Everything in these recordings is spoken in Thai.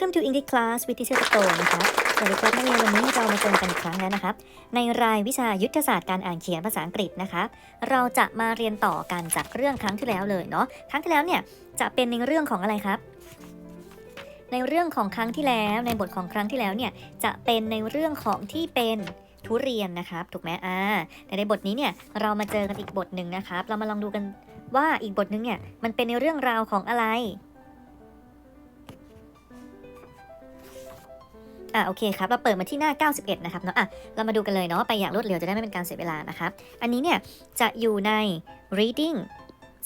Welcome to English class with Teacher Stone นะครับ สวัสดีครับนักเรียนวันนี้เรามาเจอกันอีกครั้งแล้วนะครับ ในรายวิชายุทธศาสตร์การอ่านเขียนภาษาอังกฤษนะคะเราจะมาเรียนต่อกันจากเรื่องครั้งที่แล้วเลยเนาะ ครั้งที่แล้วเนี่ยจะเป็นในเรื่องของอะไรครับ ในเรื่องของครั้งที่แล้ว ในบทของครั้งที่แล้วเนี่ยจะเป็นในเรื่องของที่เป็นทุเรียนนะครับ ถูกไหมอ่าแต่ในบทนี้เนี่ยเรามาเจอกันอีกบทหนึ่งนะครับ เรามาลองดูกันว่าอีกบทหนึ่งเนี่ยมันเป็นในเรื่องราวของอะไร อะโอเคครับเราเปิดมาที่หน้า 91 นะครับเนาะอะเรามาดูกันเลยเนาะไปอย่างรวดเร็วจะได้ไม่เป็นการเสียเวลานะครับอันนี้เนี่ยจะอยู่ใน reading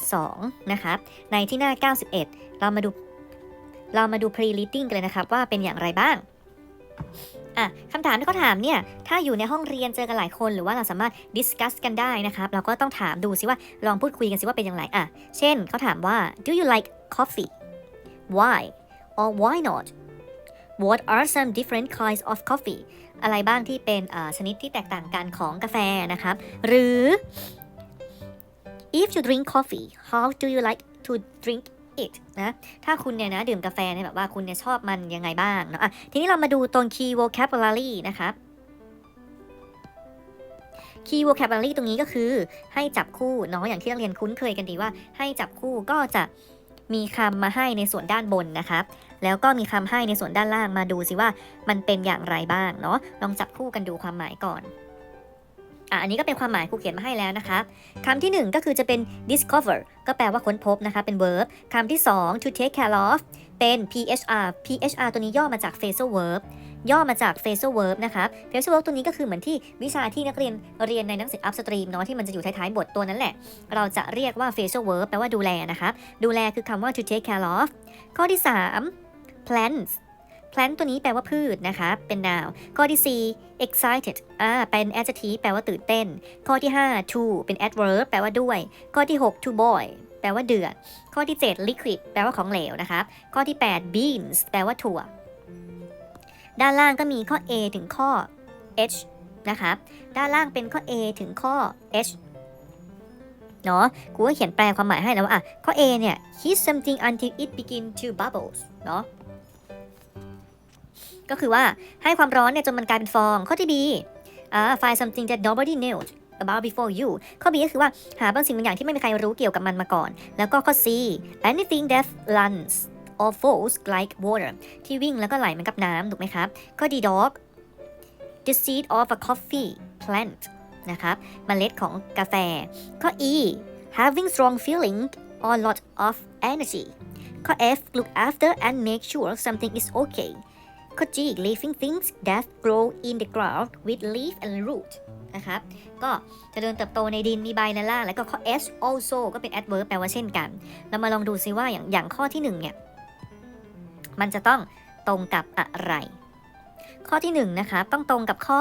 2 นะครับ ในที่หน้า 91 เรามาดูเรามาดู pre reading กันเลยนะครับ ว่าเป็นอย่างไรบ้างอะคำถามที่เขาถามเนี่ย ถ้าอยู่ในห้องเรียนเจอกันหลายคนหรือว่าเราสามารถ discuss กันได้นะครับ เราก็ต้องถามดูสิว่าลองพูดคุยกันสิว่าเป็นอย่างไรอะ เช่นเขาถามว่า do you like coffee why or why not What are some different kinds of coffee อะไรบ้างที่เป็นชนิดที่แตกต่างกันของกาแฟนะครับ หรือ if you drink coffee how do you like to drink it นะถ้าคุณเนี่ยนะดื่มกาแฟเนี่ยแบบว่าคุณเนี่ยชอบมันยังไงบ้างเนาะะทีนี้เรามาดูตรง key vocabulary นะครับ key vocabulary ตรงนี้ก็คือให้จับคู่เนาะอย่างที่นักเรียนคุ้นเคยกันดีว่า ให้จับคู่ก็จะมีคำมาให้ในส่วนด้านบนนะครับแล้วก็มีคำให้ในส่วนด้านล่างมาดูสิว่ามันเป็นอย่างไรบ้างเนาะลองจับคู่กันดูความหมายก่อนอะอันนี้ก็เป็นความหมายครูเขียนมาให้แล้วนะคะคำที่หนึ่งก็คือจะเป็น discover ก็แปลว่าค้นพบนะคะ เป็น verb คำที่สอง to take care of เป็น phr phr ตัวนี้ย่อมาจาก phrasal verb ย่อมาจาก phrasal verb นะคะ phrasal verb ตัวนี้ก็คือเหมือนที่วิชาที่นักเรียนเรียนในหนังสือ upstream เนาะที่มันจะอยู่ท้ายๆบทตัวนั้นแหละ เราจะเรียกว่า phrasal verb แปลว่าดูแลนะคะ ดูแลคือคำว่า to take care of ข้อที่สาม plants plant ตัวนี้แปลว่าพืชนะคะ เป็น noun ข้อที่ 4 excited อ่า เป็น adjective แปลว่าตื่นเต้น ข้อที่ 5 to เป็น adverb แปลว่าด้วย ข้อที่ 6 to boil แปลว่าเดือด ข้อที่ 7 liquid แปลว่าของเหลวนะคะข้อที่ 8 beans แปลว่าถั่ว ด้านล่างก็มีข้อ A ถึงข้อ H นะคะด้านล่างเป็นข้อ A ถึงข้อ H เนาะกูก็เขียนแปลความหมายให้แล้วว่าอะข้อ A เนี่ย heat something until it begin to bubbles เนาะ ก็คือว่าให้ความร้อนเนี่ยจนมันกลายเป็นฟอง ข้อที่ B อ่า find something that nobody knew about before you ข้อ B ก็คือว่าหาบางสิ่งบางอย่างที่ไม่มีใครรู้เกี่ยวกับมันมาก่อน แล้วก็ข้อ C anything that runs or flows like water ที่วิ่งแล้วก็ไหลเหมือนกับน้ำถูกไหมครับ ข้อ D dog the seed of a coffee plant นะครับเมล็ดของกาแฟ ข้อ E having strong feeling or lot of energy ข้อ F look after and make sure something is okay ข้อ G living things that grow in the ground with leaf and root นะครับ ก็จะเดินเติบโตในดินมีใบและล่างแล้วก็ข้อ S also ก็เป็น adverb แปลว่าเช่นกัน เรามาลองดูซิว่าอย่างอย่างข้อที่หนึ่งเนี่ย มันจะต้องตรงกับอะไร ข้อที่หนึ่งนะคะ ต้องตรงกับข้อ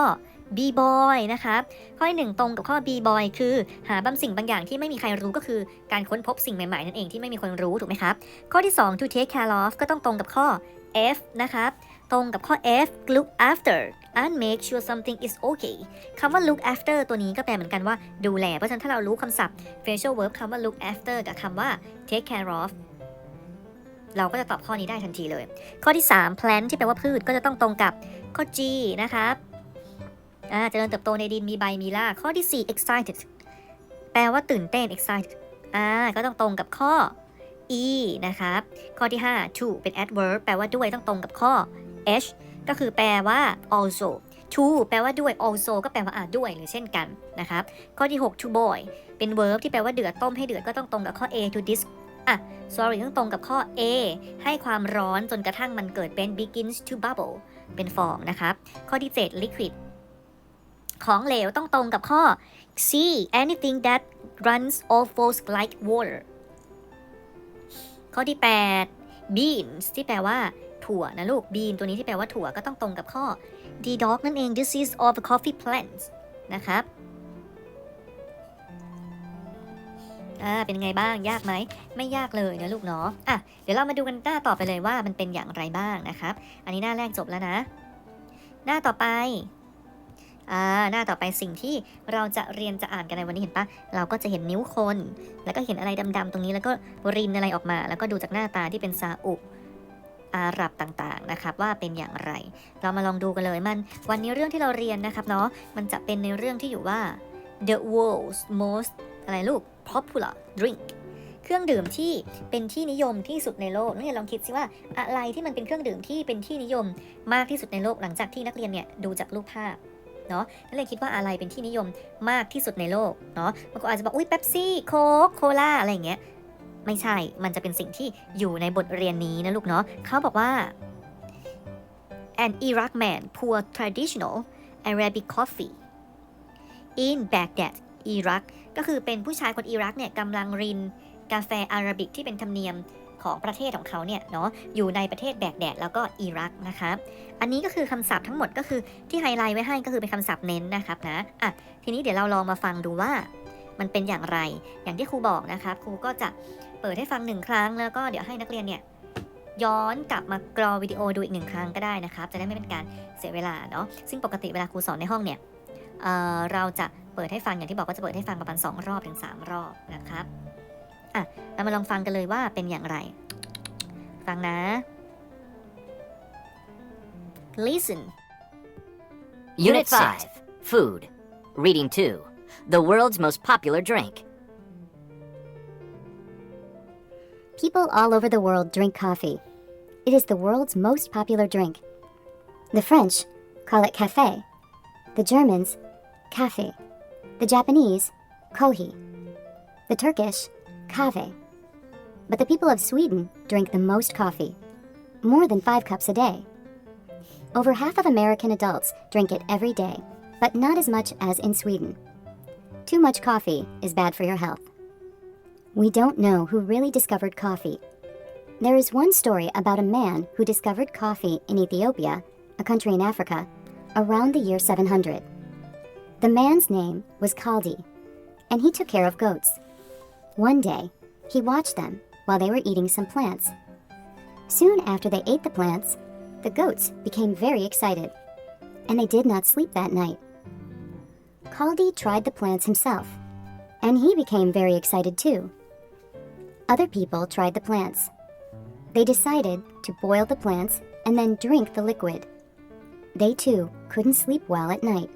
B boy นะครับ ข้อที่หนึ่งตรงกับข้อ B boy คือหาบางสิ่งบางอย่างที่ไม่มีใครรู้ก็คือการค้นพบสิ่งใหม่ๆ นั่นเองที่ไม่มีคนรู้ถูกไหมครับ ข้อที่ 2 to take care of ก็ต้องตรงกับข้อ F นะครับ ตรงกับข้อ F look after and make sure something is okay คำว่า look after ตัวนี้ก็แปลเหมือนกันว่าดูแล เพราะฉะนั้นถ้าเรารู้คำศัพท์ facial verb คำว่า look after กับคำว่า take care of เราก็จะตอบข้อนี้ได้ทันทีเลย ข้อที่ 3 plant ที่แปลว่าพืชก็จะต้องตรงกับข้อ G นะครับเจริญเติบโตในดินมีใบมีรากข้อที่ 4 excited แปลว่าตื่นเต้น excited อ่าก็ต้องตรงกับข้อ e นะครับ ข้อที่ 5 to เป็น adverb แปลว่าด้วยต้องตรงกับข้อ h ก็คือแปลว่า also to แปลว่าด้วย also ก็แปลว่าอาด้วยหรือเช่นกันนะครับ ข้อที่ 6 to boil เป็น verb ที่แปลว่าเดือดต้มให้เดือดก็ต้องตรงกับข้อ a to dis อะ sorry ต้องตรงกับข้อ a ให้ความร้อนจนกระทั่งมันเกิดเป็น begins to bubble เป็นฟองนะครับ ข้อที่ 7 liquid ของเหลวต้องตรงกับข้อ c anything that runs or flows like water ข้อที่ 8 beans ที่แปลว่า ถั่วนะลูก bean ตัวนี้ที่แปลว่าถั่วก็ต้องตรงกับข้อ d dog นั่นเอง disease of coffee plants นะครับอ่าเป็นไงบ้างยากไหม ไม่ยากเลยนะลูกเนาะอะเดี๋ยวเรามาดูกันหน้าต่อไปเลยว่ามันเป็นอย่างไรบ้างนะครับ อันนี้หน้าแรกจบแล้วนะ หน้าต่อไปอ่าหน้าต่อไปสิ่งที่เราจะเรียนจะอ่านกันในวันนี้เห็นปะเราก็จะเห็นนิ้วคน แล้วก็เห็นอะไรดำๆตรงนี้แล้วก็ริมอะไรออกมา แล้วก็ดูจากหน้าตาที่เป็นซาอุ อาหรับต่างๆนะครับว่าเป็นอย่างไร เรามาลองดูกันเลยมัน วันนี้เรื่องที่เราเรียนนะครับเนาะมันจะเป็นในเรื่องที่อยู่ว่า the world's most อะไรลูก popular drink เครื่องดื่มที่เป็นที่นิยมที่สุดในโลกนักเรียนลองคิดสิว่าอะไรที่มันเป็นเครื่องดื่มที่เป็นที่นิยมมากที่สุดในโลกหลังจากที่นักเรียนเนี่ยดูจากรูปภาพเนาะนักเรียนคิดว่าอะไรเป็นที่นิยมมากที่สุดในโลกเนาะบางคนอาจจะบอกอุ้ยเป๊ปซี่โค้กโคลาอะไรอย่างเงี้ย ไม่ใช่ มันจะเป็นสิ่งที่อยู่ในบทเรียนนี้นะลูกเนาะเขาบอกว่า an Iraq man pour traditional Arabic coffee in Baghdad อิรักก็คือเป็นผู้ชายคนอิรักเนี่ยกำลังรินกาแฟอาราบิกที่เป็นธรรมเนียมของประเทศของเขาเนี่ยเนาะอยู่ในประเทศแบกแดดแล้วก็อิรักนะคะอันนี้ก็คือคำศัพท์ทั้งหมดก็คือที่ไฮไลท์ไว้ให้ก็คือเป็นคำศัพท์เน้นนะครับนะอะทีนี้เดี๋ยวเราลองมาฟังดูว่า มันเป็นอย่างไร อย่างที่ครูบอกนะครับครูก็จะเปิดให้ฟังหนึ่งครั้ง แล้วก็เดี๋ยวให้นักเรียนเนี่ยย้อนกลับมากรอวิดีโอดูอีกหนึ่งครั้งก็ได้นะครับ จะได้ไม่เป็นการเสียเวลาเนาะซึ่งปกติเวลาครูสอนในห้องเนี่ยเเราจะเปิดให้ฟังอย่างที่บอกว่าจะเปิดให้ฟังประมาณ2รอบถึง 3 รอบนะครับอะเรามาลองฟังกันเลยว่าเป็นอย่างไร ฟังนะ listen Unit 5 Food. Reading 2 The world's most popular drink. People all over the world drink coffee. It is the world's most popular drink. The French call it cafe. The Germans, kafe. The Japanese, kohi. The Turkish, kave. But the people of Sweden drink the most coffee, more than five cups a day. Over half of American adults drink it every day, but not as much as in Sweden. Too much coffee is bad for your health. We don't know who really discovered coffee. There is one story about a man who discovered coffee in Ethiopia, a country in Africa, around the year 700. The man's name was Kaldi, and he took care of goats. One day, he watched them while they were eating some plants. Soon after they ate the plants, the goats became very excited, and they did not sleep that night. Kaldi tried the plants himself, and he became very excited too. Other people tried the plants. They decided to boil the plants and then drink the liquid. They too couldn't sleep well at night.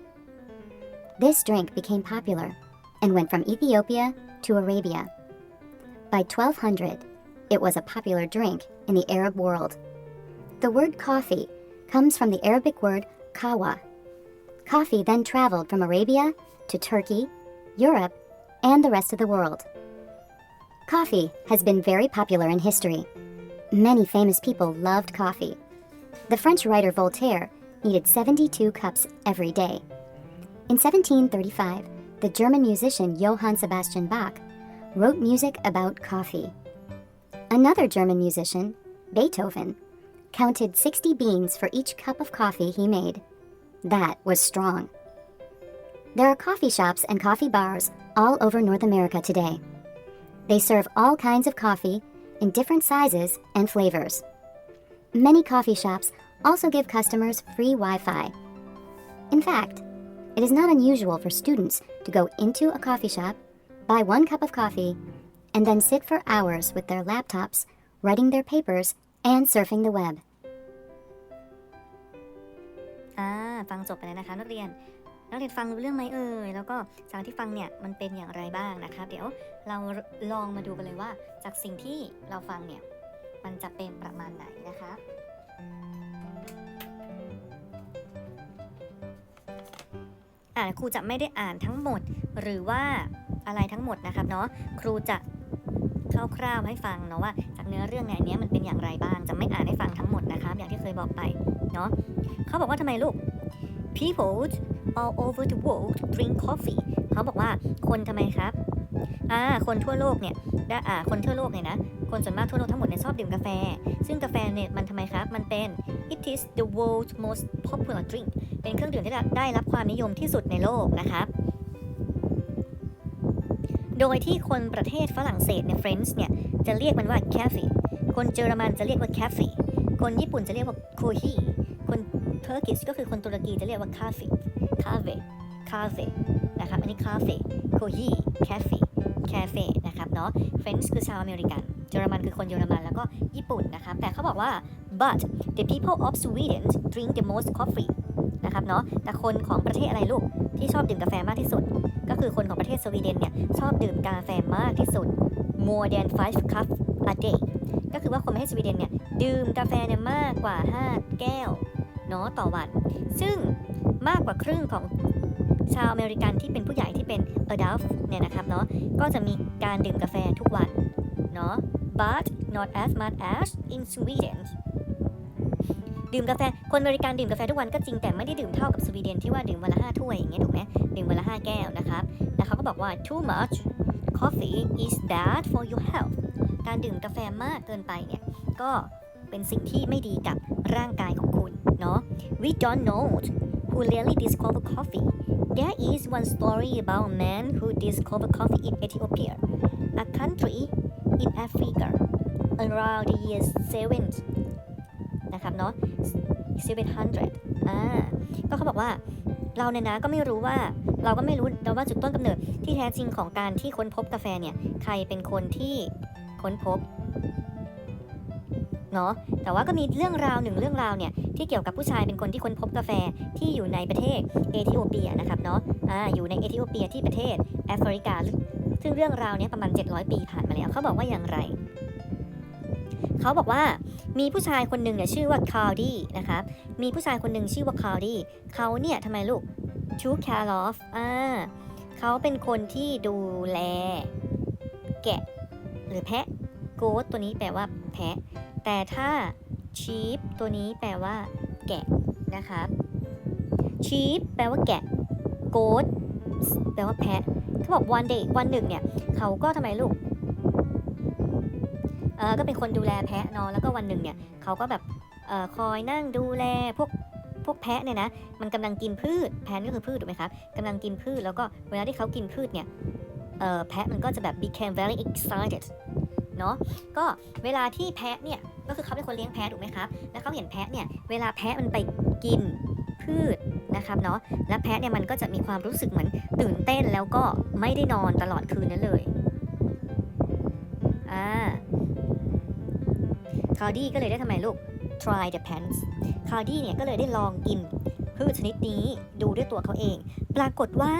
This drink became popular and went from Ethiopia to Arabia. By 1200, it was a popular drink in the Arab world. The word coffee comes from the Arabic word kawa. Coffee then traveled from Arabia to Turkey, Europe, and the rest of the world. Coffee has been very popular in history. Many famous people loved coffee. The French writer Voltaire needed 72 cups every day. In 1735, the German musician Johann Sebastian Bach wrote music about coffee. Another German musician, Beethoven, counted 60 beans for each cup of coffee he made. That was strong. There are coffee shops and coffee bars all over North America today. They serve all kinds of coffee in different sizes and flavors. Many coffee shops also give customers free Wi Fi. In fact, it is not unusual for students to go into a coffee shop, buy one cup of coffee, and then sit for hours with their laptops, writing their papers, and surfing the web. ฟังจบไปแล้วนะคะนักเรียน นักเรียนฟังรู้เรื่องไหมเอ่ยแล้วก็จากที่ฟังเนี่ยมันเป็นอย่างไรบ้างนะคะ เดี๋ยวเราลองมาดูกันเลยว่า จากสิ่งที่เราฟังเนี่ยมันจะเป็นประมาณไหนนะคะอ่าครูจะไม่ได้อ่านทั้งหมดหรือว่าอะไรทั้งหมดนะครับเนาะครูจะคร่าวๆให้ฟังเนาะว่าจากเนื้อเรื่องในอันนี้มันเป็นอย่างไรบ้างจะไม่อ่านให้ฟังทั้งหมดนะครับ อย่างที่เคยบอกไปเนาะเขาบอกว่าทำไมลูก people all over the world drink coffee เขาบอกว่าคนทำไมครับอ่าคนทั่วโลกเนี่ยได้อ่าคนทั่วโลกเนี่ยนะ คนส่วนมากทั่วโลกทั้งหมดเนี่ยชอบดื่มกาแฟ ซึ่งกาแฟเนี่ยมันทำไมครับ มันเป็น it is the world's most popular drink เป็นเครื่องดื่มที่ได้รับความนิยมที่สุดในโลกนะครับ โดยที่คนประเทศฝรั่งเศสเนี่ย French เนี่ย จะเรียกมันว่า cafe คนเยอรมันจะเรียกว่า cafe คนญี่ปุ่นจะเรียกว่า kohi คนเทอร์กิชก็คือคนตุรกีจะเรียกว่า cafe cafe cafe นะครับอันนี้ cafe kohi cafe cafe นะครับเนาะ French คือชาวอเมริกันเยอรมันคือคนเยอรมันแล้วก็ญี่ปุ่นนะครับแต่เขาบอกว่า but the people of Sweden drink the most coffee นะครับเนาะแต่คนของประเทศอะไรลูกที่ชอบดื่มกาแฟมากที่สุด ก็คือคนของประเทศสวีเดนเนี่ยชอบดื่มกาแฟมากที่สุด more than five cups a day ก็คือว่าคนประเทศสวีเดนเนี่ยดื่มกาแฟเนี่ยมากกว่า 5 แก้ว เนาะต่อวัน ซึ่งมากกว่าครึ่งของชาวอเมริกันที่เป็นผู้ใหญ่ที่เป็น adult เนี่ยนะครับเนาะก็จะมีการดื่มกาแฟทุกวันเนาะ but not as much as in Sweden ดื่มกาแฟ คนอเมริกันดื่มกาแฟทุกวันก็จริงแต่ไม่ได้ดื่มเท่ากับสวีเดนที่ว่าดื่มวันละห้าถ้วยอย่างเงี้ยถูกไหมดื่มวันละห้าแก้วนะครับ แล้วเขาก็บอกว่า too much coffee is bad for your health การดื่มกาแฟมากเกินไปเนี่ยก็เป็นสิ่งที่ไม่ดีกับร่างกายของ เนาะ we don't know who really discovered coffee there is one story about a man who discovered coffee in Ethiopia a country in Africa around the year 7นะครับเนาะ700อ่าก็เขาบอกว่าเราเนี่ยนะก็ไม่รู้ว่าเราก็ไม่รู้เราว่าจุดต้นกำเนิดที่แท้จริงของการที่ค้นพบกาแฟเนี่ย ใครเป็นคนที่ค้นพบ เนาะแต่ว่าก็มีเรื่องราวหนึ่งเรื่องราวเนี่ยที่เกี่ยวกับผู้ชายเป็นคนที่ค้นพบกาแฟที่อยู่ในประเทศเอธิโอเปียนะครับเนาะอ่าอยู่ในเอธิโอเปียที่ประเทศแอฟริกา ซึ่งเรื่องราวเนี้ยประมาณ 700 ปีผ่านมาแล้ว เขาบอกว่าอย่างไรเขาบอกว่ามีผู้ชายคนหนึ่งเนี่ยชื่อว่าคาร์ดี้นะครับมีผู้ชายคนหนึ่งชื่อว่าคาร์ดี้เขาเนี่ยทำไมลูก took care of อ่าเขาเป็นคนที่ดูแล แกะ หรือแพะ goat ตัวนี้แปลว่าแพะ แต่ถ้า sheep ตัวนี้แปลว่า แกะนะครับ sheep แปลว่าแกะ goat แปลว่าแพะเขาบอก one day วันหนึ่งเนี่ย เขาก็ทำไมลูกเออก็เป็นคนดูแลแพะเนาะแล้วก็วันหนึ่งเนี่ยเขาก็แบบเอ่อคอยนั่งดูแลพวกพวกแพะเนี่ยนะ มันกำลังกินพืช แพนก็คือพืชถูกไหมครับกำลังกินพืช แล้วก็เวลาที่เขากินพืชเนี่ยเอ่อแพะมันก็จะแบบ became very excited เนาะก็เวลาที่แพะเนี่ย ก็คือเขาเป็นคนเลี้ยงแพะถูกไหมครับ แล้วเขาเห็นแพะเนี่ยเวลาแพะมันไปกินพืชนะครับเนาะ แล้วแพะเนี่ยมันก็จะมีความรู้สึกเหมือนตื่นเต้นแล้วก็ไม่ได้นอนตลอดคืนนั้นเลยอ่าคาร์ดี้ก็เลยได้ทำไมลูก try the pants คาร์ดี้เนี่ยก็เลยได้ลองกินพืชชนิดนี้ดูด้วยตัวเขาเอง ปรากฏว่า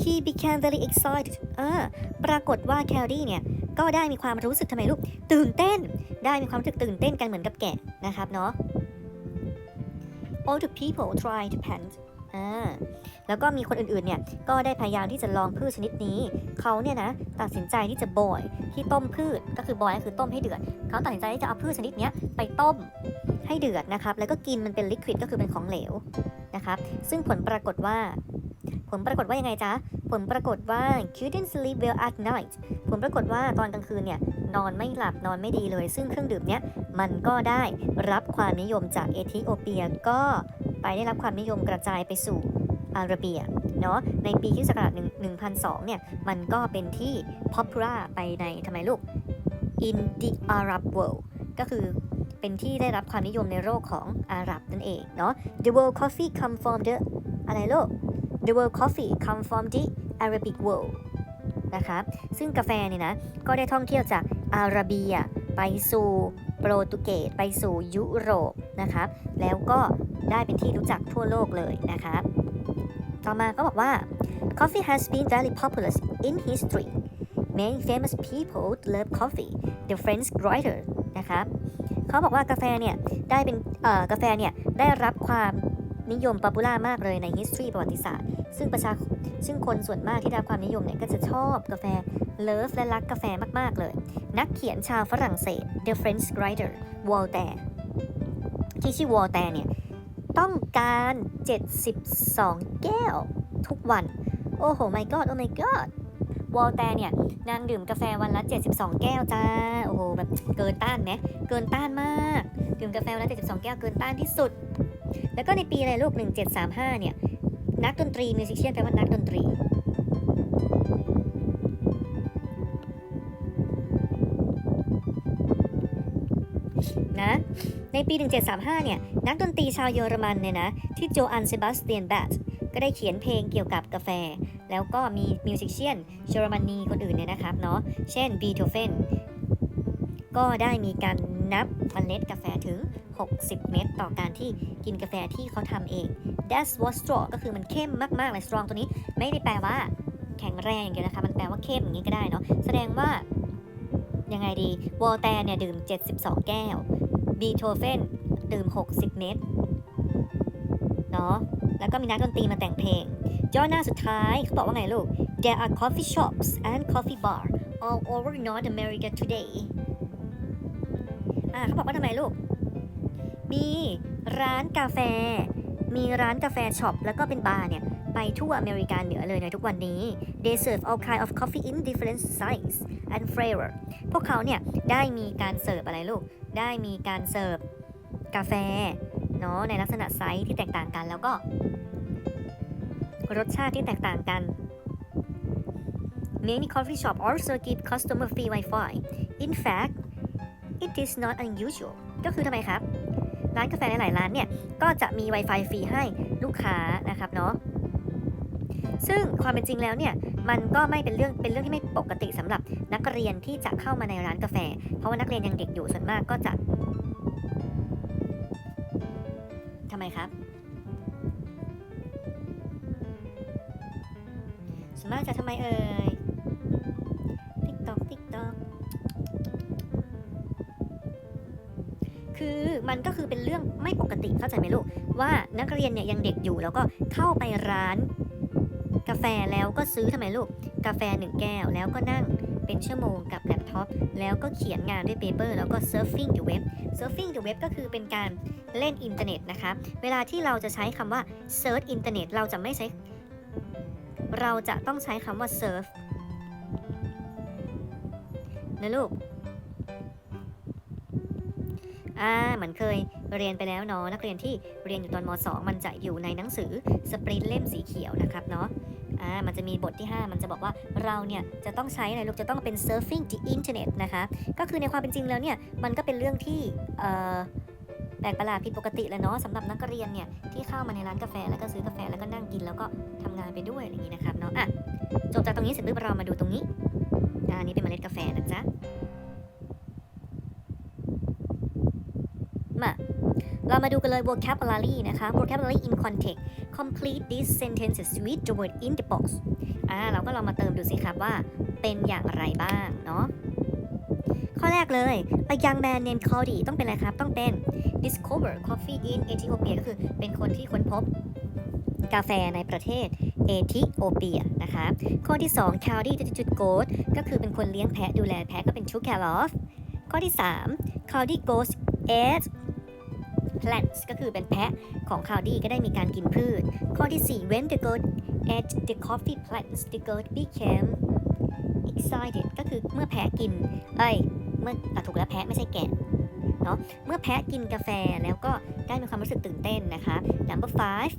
he became very excited เออปรากฏว่าแคลดี้เนี่ย ก็ได้มีความรู้สึกทำไมลูกตื่นเต้น ได้มีความรู้สึกตื่นเต้นกันเหมือนกับแกะนะครับเนาะ all the people try to plant อ่าแล้วก็มีคนอื่นๆเนี่ยก็ได้พยายามที่จะลองพืชชนิดนี้ เขาเนี่ยนะตัดสินใจที่จะบอยที่ต้มพืชก็คือบอยก็คือต้มให้เดือด เขาตัดสินใจที่จะเอาพืชชนิดเนี้ยไปต้มให้เดือดนะครับ แล้วก็กินมันเป็นลิควิดก็คือเป็นของเหลวนะครับ ซึ่งผลปรากฏว่า ผลปรากฏว่ายังไงจ๊ะ ผลปรากฏว่า couldn't sleep well at night ผลปรากฏว่าตอนกลางคืนเนี่ย นอนไม่หลับนอนไม่ดีเลย ซึ่งเครื่องดื่มเนี้ย มันก็ได้รับความนิยมจากเอธิโอเปียก็ไปได้รับความนิยมกระจายไปสู่อาระเบียเนาะในปีคริสต์ศักราช1002 เนี่ย มันก็เป็นที่ popular ไปในทำไมลูก in the Arab world ก็คือเป็นที่ได้รับความนิยมในโลกของอาหรับนั่นเองเนาะ the world coffee come from the อะไรลูก the world coffee come from the Arabic world นะครับซึ่งกาแฟเนี่ยนะ ก็ได้ท่องเที่ยวจากอาระเบีย ไปสู่โปรตุเกสไปสู่ยุโรปนะครับ แล้วก็ได้เป็นที่รู้จักทั่วโลกเลยนะครับ ต่อมาก็บอกว่า coffee has been very popular in history many famous people love coffee the French writer นะครับเขาบอกว่ากาแฟเนี่ยได้เป็นกาแฟเนี่ยได้รับความ นิยมป๊อปปูล่ามากเลยใน history ประวัติศาสตร์ ซึ่งประชาซึ่งคนส่วนมากที่ได้รับความนิยมเนี่ยก็จะชอบกาแฟเลิฟและรักกาแฟมากๆเลย นักเขียนชาวฝรั่งเศส the French writer Voltaire ที่ชื่อ Voltaire เนี่ยต้องการ 72 แก้วทุกวัน โอ้โห my god โอ้ my god วอลแตรเนี่ยนางดื่มกาแฟวันละ 72 แก้วจ้า โอ้โหแบบเกินต้านไหมเกินต้านมาก ดื่มกาแฟวันละ 72 แก้วเกินต้านที่สุด แล้วก็ในปีอะไรลูก 1735 เนี่ย นักดนตรีมิวสิชเชียนแปลว่านักดนตรี นะ ในปี 1735 เนี่ย นักดนตรีชาวเยอรมันเนี่ยนะ ที่โจอันเซบาสเตียนแบทก็ได้เขียนเพลงเกี่ยวกับกาแฟ แล้วก็มีมิวสิชเชียนเยอรมนีคนอื่นเนี่ยนะครับเนาะ เช่นบีโธเฟนก็ได้มีการ นับเมล็ดกาแฟถึง 60 เม็ดต่อการที่กินกาแฟที่เขาทำเอง That's what strong ก็คือมันเข้มมากๆเลย strong ตัวนี้ไม่ได้แปลว่าแข็งแรงอย่างเดียวนะคะ มันแปลว่าเข้มอย่างนี้ก็ได้เนาะ แสดงว่า ยังไงดี วอลแตนเนี่ย ดื่ม 72 แก้ว บีโธเฟนดื่ม 60 เม็ดเนาะ แล้วก็มีนักดนตรีมาแต่งเพลงย่อหน้าสุดท้ายเขาบอกว่าไงลูก There are coffee shops and coffee bar all over North America today อ่าเขาบอกว่าทำไมลูก มีร้านกาแฟ มีร้านกาแฟช็อปแล้วก็เป็นบาร์เนี่ย ไปทั่วอเมริกาเหนือเลยในทุกวันนี้ They serve all kind of coffee in different size and flavor พวกเขาเนี่ยได้มีการเสิร์ฟอะไรลูก ได้มีการเสิร์ฟกาแฟเนาะในลักษณะไซส์ที่แตกต่างกันแล้วก็รสชาติที่แตกต่างกัน Many coffee shop also give customer free Wi-Fi In fact it is not unusual ก็คือทำไมครับ ร้านกาแฟหลายๆร้านเนี่ย ก็จะมี Wi-Fi ฟรีให้ลูกค้านะครับเนาะซึ่งความเป็นจริงแล้วเนี่ย มันก็ไม่เป็นเรื่องเป็นเรื่องที่ไม่ปกติสำหรับนักเรียนที่จะเข้ามาในร้านกาแฟ เพราะว่านักเรียนยังเด็กอยู่ส่วนมากก็จะทำไมครับส่วนมากจะทำไมเอ่ เข้าใจไหมลูกว่านักเรียนเนี่ยยังเด็กอยู่แล้วก็เข้าไปร้าน กาแฟแล้วก็ซื้อทำไมลูก กาแฟหนึ่งแก้วแล้วก็นั่งเป็นชั่วโมงกับแล็ปท็อปแล้วก็เขียนงานด้วยเปเปอร์แล้วก็ surfing the web surfing the web ก็คือเป็นการเล่นอินเทอร์เน็ตนะคะเวลาที่เราจะใช้คำว่า search อินเทอร์เน็ตเราจะไม่ใช้ เราจะต้องใช้คำว่า surf นะลูกอ่าเหมือนเคย เรียนไปแล้วเนาะนักเรียนที่เรียนอยู่ตอนม .2 มันจะอยู่ในหนังสือสปรินเล่มสีเขียวนะครับเนาะอ่ามันจะมีบทที่ 5 มันจะบอกว่าเราเนี่ยจะต้องใช้อะไรลูกจะต้องเป็น surfing the internet นะคะก็คือในความเป็นจริงแล้วเนี่ยมันก็เป็นเรื่องที่เอ่อแปลกประหลาดผิดปกติแล้วเนาะสำหรับนักเรียนเนี่ยที่เข้ามาในร้านกาแฟแล้วก็ซื้อกาแฟแล้วก็นั่งกินแล้วก็ทำงานไปด้วยอะไรอย่างนี้นะครับเนาะอะจบจากตรงนี้เสร็จปุ๊บเรามาดูตรงนี้อ่าอันนี้เป็นเมล็ดกาแฟนะจ๊ะ เรามาดูกันเลย vocabulary นะคะ vocabulary in context complete these sentences with the word in the box อ่าเราก็ลองมาเติมดูสิครับว่าเป็นอย่างไรบ้างเนาะข้อแรกเลย a young man named Cody ต้องเป็นอะไรครับ ต้องเป็น discover coffee in Ethiopia ก็คือเป็นคนที่ค้นพบกาแฟในประเทศเอธิโอเปียนะคะข้อที่2 Cody จุดๆ goat ก็คือเป็นคนเลี้ยงแพะดูแลแพะก็เป็น took care of ข้อที่3 Cody goes ate plants ก็คือเป็นแพะของคาวดี้ก็ได้มีการกินพืช ข้อที่ 4 when the goat ate the coffee plants the goat became excited ก็คือเมื่อแพะกินเอ้ยเมื่ออถูกแล้วแพะไม่ใช่แกะเนาะเมื่อแพะกินกาแฟแล้วก็ได้มีความรู้สึกตื่นเต้นนะคะ number five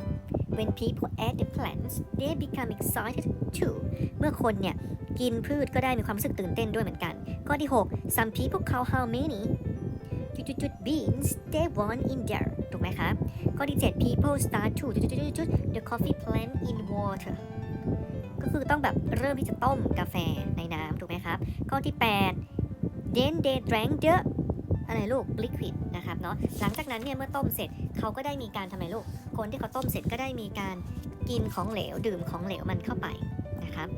when people ate the plants they become excited too เมื่อคนเนี่ยกินพืชก็ได้มีความรู้สึกตื่นเต้นด้วยเหมือนกัน ข้อที่ 6 some people count how many จุดจุดจุด beans they want in there ถูกไหมคะข้อที่ 7 people start to จุดจุดจุดจุด the coffee plant in water ก็คือต้องแบบเริ่มที่จะต้มกาแฟในน้ำถูกไหมครับ ข้อที่ 8 then they drank the อะไรลูก liquid นะครับเนาะหลังจากนั้นเนี่ยเมื่อต้มเสร็จเขาก็ได้มีการทำไมลูก คนที่เขาต้มเสร็จก็ได้มีการกินของเหลวดื่มของเหลวมันเข้าไปนะครับ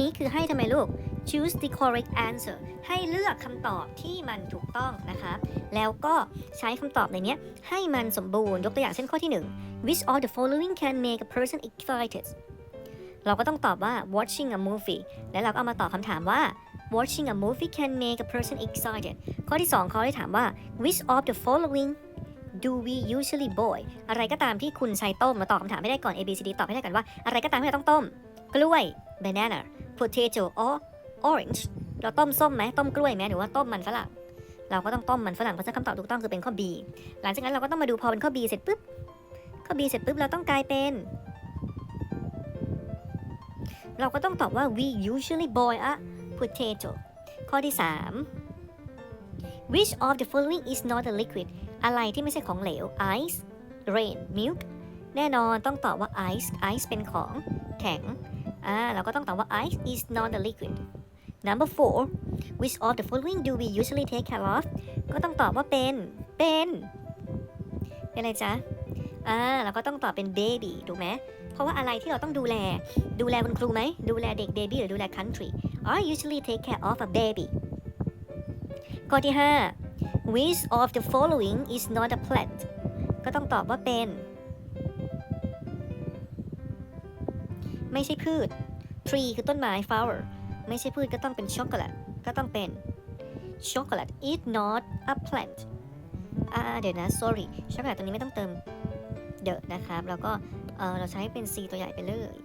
นี้คือให้ทำไมลูก choose the correct answer ให้เลือกคำตอบที่มันถูกต้องนะคะแล้วก็ใช้คำตอบในนี้ให้มันสมบูรณ์ยกตัวอย่างเช่นข้อที่ 1 which of the following can make a person excited เราก็ต้องตอบว่า watching a movie แล้วเราก็เอามาตอบคำถามว่า watching a movie can make a person excited ข้อที่ 2 เขาได้ถามว่า which of the following do we usually boil อะไรก็ตามที่คุณใช้ต้มมาตอบคำถามให้ได้ก่อน A B C D ตอบให้ได้ก่อนว่า อะไรก็ตามที่เราต้องต้ม กล้วย banana potato or orange เราต้มส้มไหมต้มกล้วยไหมหรือว่าต้มมันฝรั่งเราก็ต้องต้มมันฝรั่งเพราะฉะนั้นคำตอบถูกต้องคือเป็นข้อ B หลังจากนั้นเราก็ต้องมาดูพอเป็นข้อ B เสร็จปุ๊บข้อ B เสร็จปุ๊บเราต้องกลายเป็น เราก็ต้องตอบว่า we usually boil a potato ข้อที่ 3 which of the following is not a liquid อะไรที่ไม่ใช่ของเหลว ice rain milk แน่นอนต้องตอบว่า ice ice เป็นของแข็ง อ่าเราก็ต้องตอบว่า ice is not a liquid number four which of the following do we usually take care of ก็ต้องตอบว่าเป็น เป็น เป็นอะไรจ๊ะอ่าเราก็ต้องตอบเป็น baby ถูกไหมเพราะว่าอะไรที่เราต้องดูแล ดูแลคุณครูไหม ดูแลเด็ก baby หรือดูแล country I usually take care of a baby ข้อที่ 5 which of the following is not a plant ก็ต้องตอบว่าเป็น ไม่ใช่พืช tree คือต้นไม้ flower ไม่ใช่พืชก็ต้องเป็นช็อกโกแลตก็ต้องเป็นช็อกโกแลต is not a plant อ่าเดี๋ยวนะ sorry ช็อกโกแลตตัวนี้ไม่ต้องเติมเดอะนะครับ แล้วก็เออเราใช้เป็น C ตัวใหญ่ไปเลย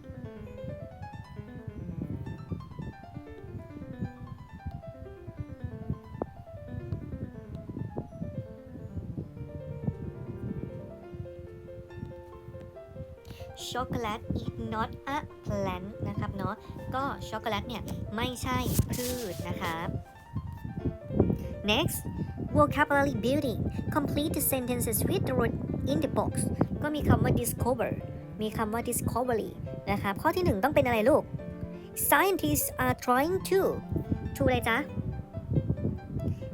ช็อกโกแลต is not a plant นะครับเนาะก็ช็อกโกแลตเนี่ย ไม่ใช่พืชนะครับ next vocabulary building complete the sentences with the word in the box ก็มีคำว่า discover มีคำว่า discovery นะครับข้อที่หนึ่งต้องเป็นอะไรลูก scientists are trying to to อะไรจ๊ะ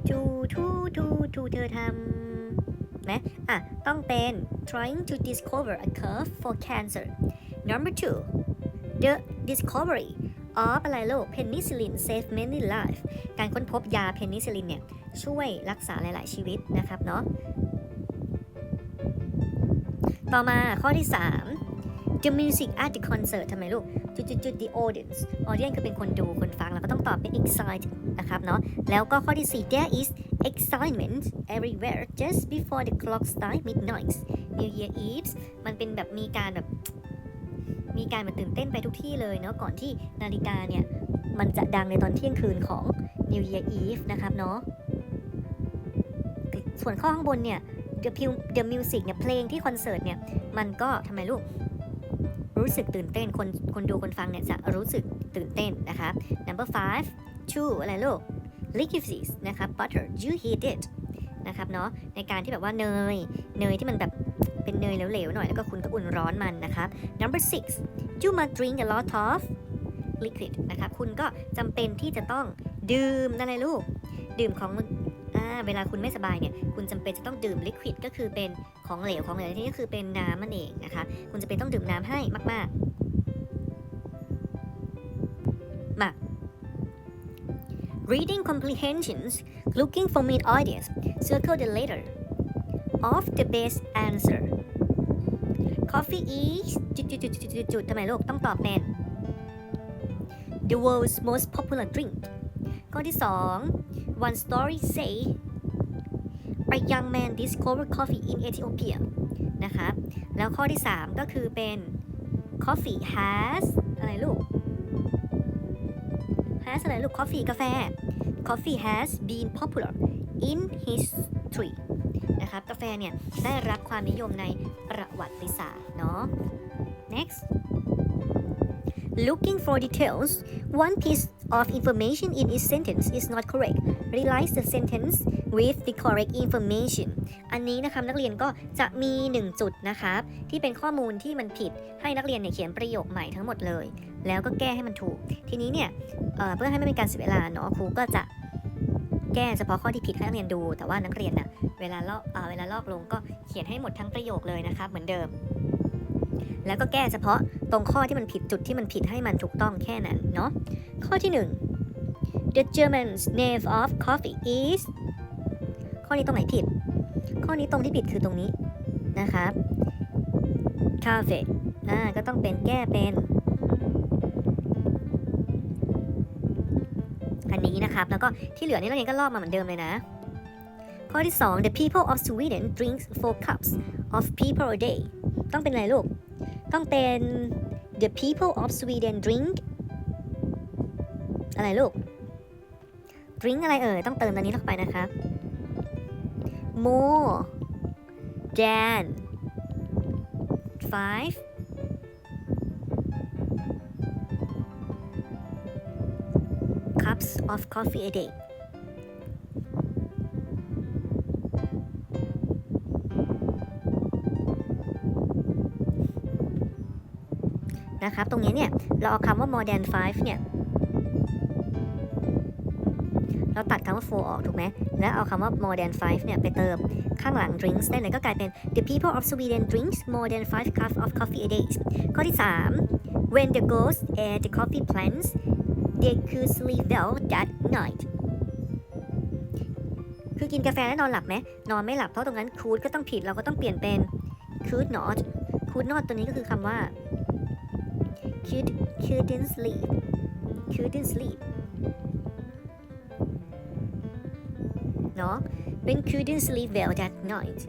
to to to to เธอทำ ไหมอะ ต้องเป็น trying to discover a cure for cancer number two the discovery of อะไรลูก penicillin save many lives การค้นพบยาเพนิซิลินเนี่ย ช่วยรักษาหลาย ๆ ชีวิตนะครับเนาะต่อมาข้อที่ 3 the music at the concert ทำไมลูกจุดจุดจุด the audience audience คือเป็นคนดูคนฟังเราก็ต้องตอบเป็น excite นะครับเนาะแล้วก็ข้อที่ 4 there is excitement everywhere just before the clock strike midnight New Year Eve มันเป็นแบบมีการแบบมีการแบบตื่นเต้นไปทุกที่เลยเนาะก่อนที่นาฬิกาเนี่ย มันจะดังในตอนเที่ยงคืนของ New Year Eve นะครับเนาะส่วนข้อข้างบนเนี่ย The, the Music เนี่ยเพลงที่คอนเสิร์ตเนี่ย มันก็ทำไมลูก รู้สึกตื่นเต้น คนคนดูคนฟังเนี่ยจะรู้สึกตื่นเต้นนะคะ number five two อะไรลูก liquids นะครับ butter you heat it นะครับเนาะในการที่แบบว่าเนย เนยที่มันแบบเป็นเนยเหลวๆหน่อยแล้วก็คุณก็อุ่นร้อนมันนะครับ number six you must drink a lot of liquid นะครับคุณก็จำเป็นที่จะต้องดื่มอะไรลูก ดื่มของ เวลาคุณไม่สบายเนี่ยคุณจำเป็นจะต้องดื่ม liquid ก็คือเป็นของเหลวของเหลวที่ก็คือเป็นน้ำมันเองนะคะคุณจะเป็นต้องดื่มน้ำให้มากๆมา reading comprehensions looking for mid ideas circle the letter of the best answer coffee is จุดจุดจุดจุดจุดจุดทำไมลูกต้องตอบเป็น the world's most popular drink ข้อที่ 2 one story say a young man discovered coffee in Ethiopia นะครับ แล้วข้อที่ 3 ก็คือเป็น coffee has อะไรลูก has อะไรลูก coffee กาแฟ coffee has been popular in history นะครับ กาแฟเนี่ย ได้รับความนิยมในประวัติศาสตร์เนาะ next looking for details one piece of information in each sentence is not correct Rewrite the sentence with the correct information อันนี้นะครับนักเรียนก็จะมี 1 จุดนะครับที่เป็นข้อมูลที่มันผิดให้นักเรียนเนี่ยเขียนประโยคใหม่ทั้งหมดเลย แล้วก็แก้ให้มันถูก ทีนี้เนี่ยเเพื่อให้ไม่เป็นการเสียเวลาเนาะครูก็จะแก้เฉพาะข้อที่ผิดให้นักเรียนดู แต่ว่านักเรียนน่ะเวลาลอกเเวลาลอกลงก็เขียนให้หมดทั้งประโยคเลยนะครับเหมือนเดิม แล้วก็แก้เฉพาะตรงข้อที่มันผิดจุดที่มันผิดให้มันถูกต้องแค่นั้นเนาะข้อที่ 1 The German's name of coffee is ข้อนี้ตรงไหนผิด ข้อนี้ตรงที่ผิดคือตรงนี้นะครับ cafe อ่าก็ต้องเป็นแก้เป็นอันนี้นะครับ แล้วก็ที่เหลือนี่นักเรียนก็ลอกมาเหมือนเดิมเลยนะ ข้อที่ 2 the people of Sweden drinks four cups of pee per day ต้องเป็นอะไรลูก ต้องเป็น the people of Sweden drink อะไรลูก drink อะไรเอ่ย ต้องเติมตัวนี้ลงไปนะครับ more than five cups of coffee a day นะครับ ตรงนี้เนี่ย เราเอาคำว่า more than five เนี่ย เราตัดคำว่า four ออกถูกไหม แล้วเอาคำว่า more than five เนี่ยไปเติมข้างหลัง drinks ได้เลยก็กลายเป็น the people of Sweden drinks more than five cups of coffee a day ข้อที่ 3 when the ghosts ate the coffee plants they could sleep well that night คือกินกาแฟแล้วนอนหลับไหม นอนไม่หลับเพราะตรงนั้น could ก็ต้องผิดเราก็ต้องเปลี่ยนเป็น could not could not ตัวนี้ก็คือคำว่า could couldn't sleep couldn't sleep เนาะเป็น couldn't sleep well that night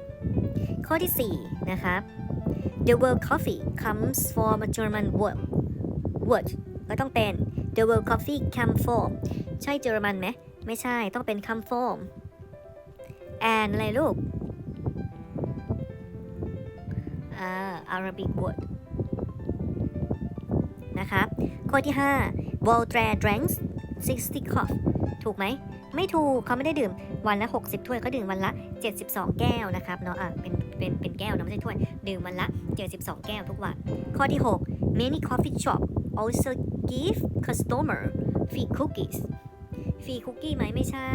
ข้อที่ 4 นะครับ the word coffee comes from a German word word ก็ต้องเป็น the word coffee come from ใช่เยอรมันไหมไม่ใช่ต้องเป็น come from and อะไรลูกอ่า Arabic word นะครับ ข้อที่ 5 Voltaire drinks 60 cups ถูกไหม ไม่ถูกเขาไม่ได้ดื่มวันละ 60 ถ้วยเขาดื่มวันละ 72 แก้วนะครับเนาะอะเป็นเป็นเป็นแก้วนะไม่ใช่ถ้วย ดื่มวันละ 72 แก้วทุกวัน ข้อที่ 6 many coffee shop also give customer free cookies ฟรีคุกกี้ไหมไม่ใช่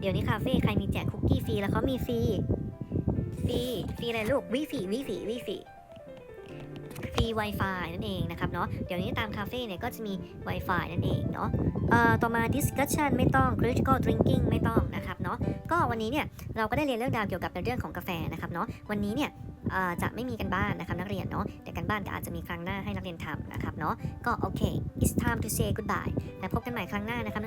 เดี๋ยวนี้คาเฟ่ใครมีแจกคุกกี้ฟรีแล้วเขามีฟรี ฟรี ฟรีอะไรลูกวิฟีวิฟีวิฟี รี Wi-Fi นั่นเองนะครับเนาะเดี๋ยวนี้ตามคาเฟ่เนี่ยก็จะมี Wi-Fi นั่นเองเนาะเอ่อต่อมา discussion ไม่ต้อง critical drinking ไม่ต้องนะครับเนาะก็วันนี้เนี่ยเราก็ได้เรียนเรื่องราวเกี่ยวกับในเรื่องของกาแฟนะครับเนาะวันนี้เนี่ยเอ่อจะไม่มีกันบ้านนะครับนักเรียนเนาะแต่กันบ้านก็อาจจะมีครั้งหน้าให้นักเรียนทำนะครับเนาะก็โอเค it's time to say goodbye แล้วพบกันใหม่ครั้งหน้านะครับ